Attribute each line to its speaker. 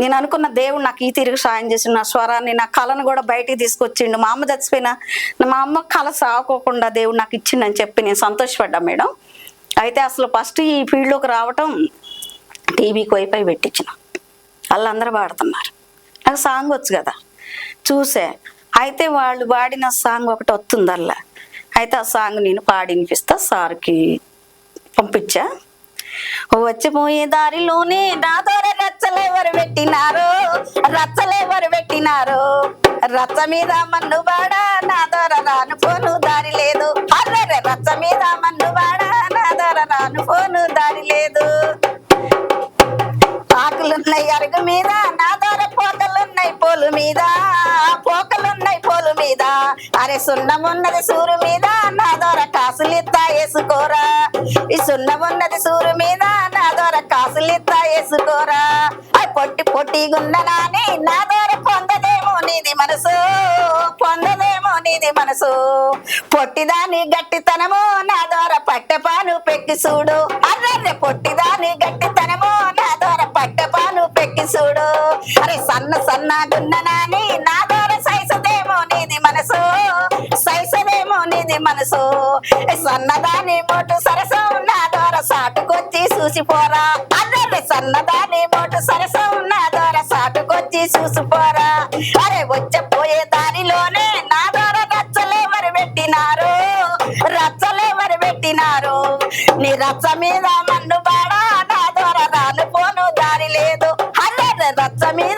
Speaker 1: నేను అనుకున్న దేవుడు నాకు ఈ తిరిగి సాయం చేసిన నా స్వరాన్ని నా కళను కూడా బయటికి తీసుకొచ్చిండు. మా అమ్మ చచ్చిపోయినా మా అమ్మ కళ సాగుకోకుండా దేవుడు నాకు ఇచ్చిండని చెప్పి నేను సంతోషపడ్డా మేడం. అయితే అసలు ఫస్ట్ ఈ ఫీల్డ్లోకి రావటం టీవీకి వైఫై పెట్టించిన. వాళ్ళందరూ పాడుతున్నారు నాకు సాంగ్ వచ్చు కదా. చూసే. అయితే వాళ్ళు పాడిన సాంగ్ ఒకటి వస్తుంది అల్లా. అయితే ఆ సాంగ్ నేను పాడి వినిపిస్తా సార్కి పంపించా. వచ్చిపోయే దారిలోనే నా దొర రచ్చలేవరు పెట్టినారు? రచ్చలేవరు పెట్టినారు? రచ్చ మీద మన్ను బాడ నా దొర రాను పోను దారి లేదు. అర్రరే రచ్చ మీద మన్ను బాడ నా దొర రాను పోను దారి లేదు. ఆకులున్నాయి అరుగు మీద నా దొర పోకలున్నాయి పోలు మీద. పోకలున్నాయి పోలు మీద. అరే సున్నమున్నది సూరు మీద నా దొర కాసులిత్తా వేసుకోరా ఈ సున్నమున్నది చేసుకోరా ఆ పొట్టి పొట్టిగున్ననాని నా ద్వారా పొందదేమో నీది మనసు. పొందదేమో నీది మనసు. పొట్టిదాని గట్టితనము నా ద్వారా పట్టపాను పెట్టి చూడు. అర్రే పొట్టిదాని గట్టితనము నా ద్వారా పట్టపాను పెట్టి చూడు. అరే సన్న సన్న సన్నగున్ననాని నా ద్వారా సైసదేమో నీది మనసు. సైసదేమో నీది మనసు. సన్నదాని మోటు సరసం చూసిపోరా. అర్రే సన్నదాని మోటు సరసం నా దొర సాటుకొచ్చి చూసిపోరా. అరే వచ్చే పోయే దారిలోనే నా దొర రచ్చలే మరి పెట్టినారు. రచ్చలే మరి పెట్టినారు. నీ రచ్చ మీద మన్ను బాడా నా దొర రాను పోను దారి లేదు. అర్రే రచ్చ మీద